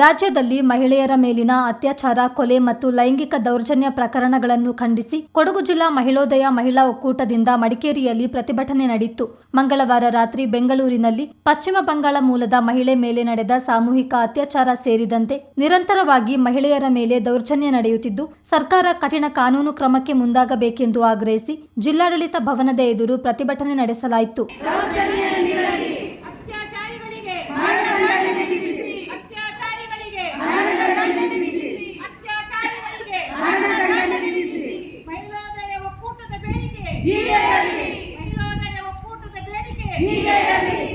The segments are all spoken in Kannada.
ರಾಜ್ಯದಲ್ಲಿ ಮಹಿಳೆಯರ ಮೇಲಿನ ಅತ್ಯಾಚಾರ, ಕೊಲೆ ಮತ್ತು ಲೈಂಗಿಕ ದೌರ್ಜನ್ಯ ಪ್ರಕರಣಗಳನ್ನು ಖಂಡಿಸಿ ಕೊಡಗು ಜಿಲ್ಲಾ ಮಹಿಳೋದಯ ಮಹಿಳಾ ಒಕ್ಕೂಟದಿಂದ ಮಡಿಕೇರಿಯಲ್ಲಿ ಪ್ರತಿಭಟನೆ ನಡೆಯಿತು. ಮಂಗಳವಾರ ರಾತ್ರಿ ಬೆಂಗಳೂರಿನಲ್ಲಿ ಪಶ್ಚಿಮ ಬಂಗಾಳ ಮೂಲದ ಮಹಿಳೆ ಮೇಲೆ ನಡೆದ ಸಾಮೂಹಿಕ ಅತ್ಯಾಚಾರ ಸೇರಿದಂತೆ ನಿರಂತರವಾಗಿ ಮಹಿಳೆಯರ ಮೇಲೆ ದೌರ್ಜನ್ಯ ನಡೆಯುತ್ತಿದ್ದು, ಸರ್ಕಾರ ಕಠಿಣ ಕಾನೂನು ಕ್ರಮಕ್ಕೆ ಮುಂದಾಗಬೇಕೆಂದು ಆಗ್ರಹಿಸಿ ಜಿಲ್ಲಾಡಳಿತ ಭವನದ ಎದುರು ಪ್ರತಿಭಟನೆ ನಡೆಸಲಾಯಿತು ಅತ್ಯಾಚಾರಿಗಳಿಗೆ ಅತ್ಯಾಚಾರಿಗಳಿಗೆ ಅತ್ಯಾಚಾರಿಗಳಿಗೆ ಮಹಿಳೋದಯ ಒಕ್ಕೂಟದ ಬೇಡಿಕೆ ಮಹಿಳೋದಯ ಒಕ್ಕೂಟದ ಬೇಡಿಕೆ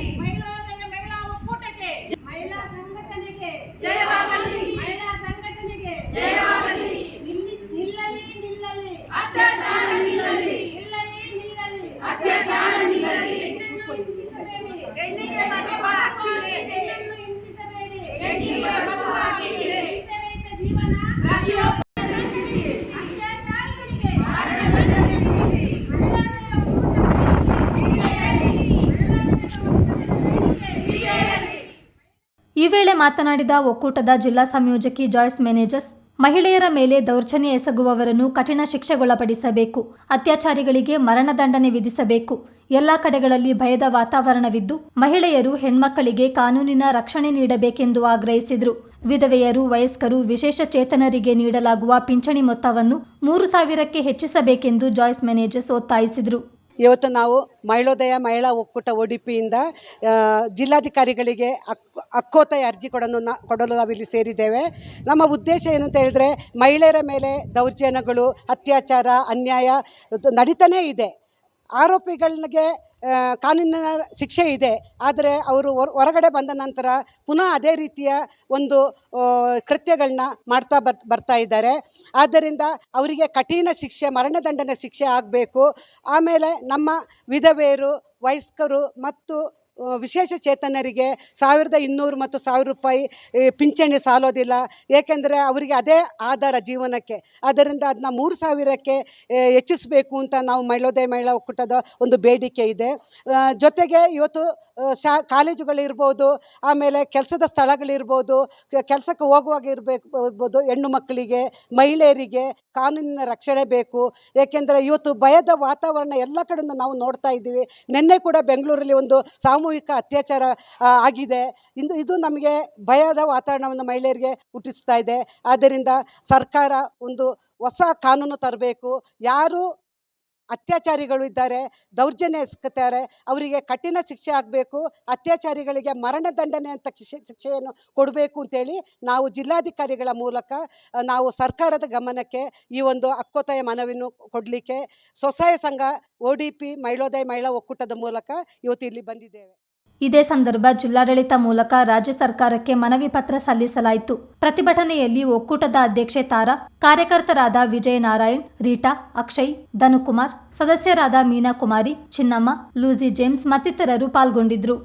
ಈ ವೇಳೆ ಮಾತನಾಡಿದ ಒಕ್ಕೂಟದ ಜಿಲ್ಲಾ ಸಂಯೋಜಕಿ ಜಾಯ್ಸ್ ಮ್ಯಾನೇಜರ್ಸ್ ಮಹಿಳೆಯರ ಮೇಲೆ ದೌರ್ಜನ್ಯ ಎಸಗುವವರನ್ನು ಕಠಿಣ ಶಿಕ್ಷೆಗೊಳಪಡಿಸಬೇಕು, ಅತ್ಯಾಚಾರಿಗಳಿಗೆ ಮರಣದಂಡನೆ ವಿಧಿಸಬೇಕು. ಎಲ್ಲ ಕಡೆಗಳಲ್ಲಿ ಭಯದ ವಾತಾವರಣವಿದ್ದು, ಮಹಿಳೆಯರು ಹೆಣ್ಮಕ್ಕಳಿಗೆ ಕಾನೂನಿನ ರಕ್ಷಣೆ ನೀಡಬೇಕೆಂದು ಆಗ್ರಹಿಸಿದರು. ವಿಧವೆಯರು, ವಯಸ್ಕರು ವಿಶೇಷ ಚೇತನರಿಗೆ ನೀಡಲಾಗುವ ಪಿಂಚಣಿ ಮೊತ್ತವನ್ನು ಮೂರು ಸಾವಿರಕ್ಕೆ ಹೆಚ್ಚಿಸಬೇಕೆಂದು ಜಾಯ್ಸ್ ಮ್ಯಾನೇಜರ್ಸ್ ಒತ್ತಾಯಿಸಿದರು. ಇವತ್ತು ನಾವು ಮಹಿಳೋದಯ ಮಹಿಳಾ ಒಕ್ಕೂಟ ಒ ಡಿ ಪಿಯಿಂದ ಜಿಲ್ಲಾಧಿಕಾರಿಗಳಿಗೆ ಅಕ್ ಹಕ್ಕೋತ್ತಾಯ ಅರ್ಜಿ ಕೊಡಲು ನಾ, ಕೊಡಲು ನಾವಿಲ್ಲಿ ಸೇರಿದ್ದೇವೆ. ನಮ್ಮ ಉದ್ದೇಶ ಏನು ಅಂತ ಹೇಳಿದ್ರೆ ಮಹಿಳೆಯರ ಮೇಲೆ ದೌರ್ಜನ್ಯಗಳು, ಅತ್ಯಾಚಾರ, ಅನ್ಯಾಯ ನಡೀತಾನೇ ಇದೆ. ಆರೋಪಿಗಳಿಗೆ ಕಾನೂನಿನ ಶಿಕ್ಷೆ ಇದೆ, ಆದರೆ ಅವರು ಹೊರ ಹೊರಗಡೆ ಬಂದ ನಂತರ ಪುನಃ ಅದೇ ರೀತಿಯ ಒಂದು ಕೃತ್ಯಗಳನ್ನ ಮಾಡ್ತಾ ಬರ್, ಬರ್ತಾ ಇದ್ದಾರೆ. ಆದ್ದರಿಂದ ಅವರಿಗೆ ಕಠಿಣ ಶಿಕ್ಷೆ ಮರಣದಂಡನೆ ಶಿಕ್ಷೆ ಆಗಬೇಕು. ಆಮೇಲೆ ನಮ್ಮ ವಿಧವೆಯರು, ವಯಸ್ಕರು ಮತ್ತು ವಿಶೇಷ ಚೇತನರಿಗೆ ಸಾವಿರದ ಇನ್ನೂರು ಮತ್ತು ಸಾವಿರ ರೂಪಾಯಿ ಪಿಂಚಣಿ ಸಾಲೋದಿಲ್ಲ. ಏಕೆಂದರೆ ಅವರಿಗೆ ಅದೇ ಆಧಾರ ಜೀವನಕ್ಕೆ. ಆದ್ದರಿಂದ ಅದನ್ನ ಮೂರು ಸಾವಿರಕ್ಕೆ ಹೆಚ್ಚಿಸಬೇಕು ಅಂತ ನಾವು ಮಹಿಳೋದಯ ಮಹಿಳಾ ಒಕ್ಕೂಟದ ಒಂದು ಬೇಡಿಕೆ ಇದೆ. ಜೊತೆಗೆ ಇವತ್ತು ಶಾ, ಕಾಲೇಜುಗಳಿರ್ಬೋದು, ಆಮೇಲೆ ಕೆಲಸದ ಸ್ಥಳಗಳಿರ್ಬೋದು ಕೆಲಸಕ್ಕೆ ಹೋಗುವಾಗ ಇರಬೇಕು, ಇರ್ಬೋದು ಹೆಣ್ಣು ಮಕ್ಕಳಿಗೆ, ಮಹಿಳೆಯರಿಗೆ ಕಾನೂನಿನ ರಕ್ಷಣೆ ಬೇಕು. ಏಕೆಂದರೆ ಇವತ್ತು ಭಯದ ವಾತಾವರಣ ಎಲ್ಲ ಕಡೆಯೂ ನಾವು ನೋಡ್ತಾ ಇದ್ದೀವಿ. ನಿನ್ನೆ ಕೂಡ ಬೆಂಗಳೂರಲ್ಲಿ ಒಂದು ಸಾಮೂಹಿಕ ಅತ್ಯಾಚಾರ ಆಗಿದೆ. ಇಂದು ಇದು ನಮಗೆ ಭಯದ ವಾತಾವರಣವನ್ನು ಮಹಿಳೆಯರಿಗೆ ಹುಟ್ಟಿಸ್ತಾ ಇದೆ. ಆದ್ದರಿಂದ ಸರ್ಕಾರ ಒಂದು ಹೊಸ ಕಾನೂನು ತರಬೇಕು. ಯಾರು ಅತ್ಯಾಚಾರಿಗಳು ಇದ್ದಾರೆ, ದೌರ್ಜನ್ಯ ಎಸಗುತ್ತಾರೆ ಅವರಿಗೆ ಕಠಿಣ ಶಿಕ್ಷೆ ಆಗಬೇಕು, ಅತ್ಯಾಚಾರಿಗಳಿಗೆ ಮರಣ ದಂಡನೆ ಅಂತ ಶಿಕ್ಷೆ, ಶಿಕ್ಷೆಯನ್ನು ಕೊಡಬೇಕು ಅಂತೇಳಿ ನಾವು ಜಿಲ್ಲಾಧಿಕಾರಿಗಳ ಮೂಲಕ ನಾವು ಸರ್ಕಾರದ ಗಮನಕ್ಕೆ ಈ ಒಂದು ಹಕ್ಕೊತ್ತಾಯ ಮನವಿಯನ್ನು ಕೊಡಲಿಕ್ಕೆ ಸ್ವಸಹಾಯ ಸಂಘ, ಒ ಡಿ ಮಹಿಳೋದಯ ಮಹಿಳಾ ಒಕ್ಕೂಟದ ಮೂಲಕ ಇವತ್ತು ಇಲ್ಲಿ ಬಂದಿದ್ದೇವೆ. ಇದೇ ಸಂದರ್ಭ ಜಿಲ್ಲಾಡಳಿತ ಮೂಲಕ ರಾಜ್ಯ ಸರ್ಕಾರಕ್ಕೆ ಮನವಿ ಪತ್ರ ಸಲ್ಲಿಸಲಾಯಿತು. ಪ್ರತಿಭಟನೆಯಲ್ಲಿ ಒಕ್ಕೂಟದ ಅಧ್ಯಕ್ಷೆ ತಾರಾ, ಕಾರ್ಯಕರ್ತರಾದ ವಿಜಯ ನಾರಾಯಣ್ ರೀಟಾ, ಅಕ್ಷಯ್, ಧನುಕುಮಾರ್, ಸದಸ್ಯರಾದ ಮೀನಾ ಕುಮಾರಿ ಚಿನ್ನಮ್ಮ, ಲೂಸಿ ಜೇಮ್ಸ್ ಮತ್ತಿತರರು ಪಾಲ್ಗೊಂಡಿದ್ರು.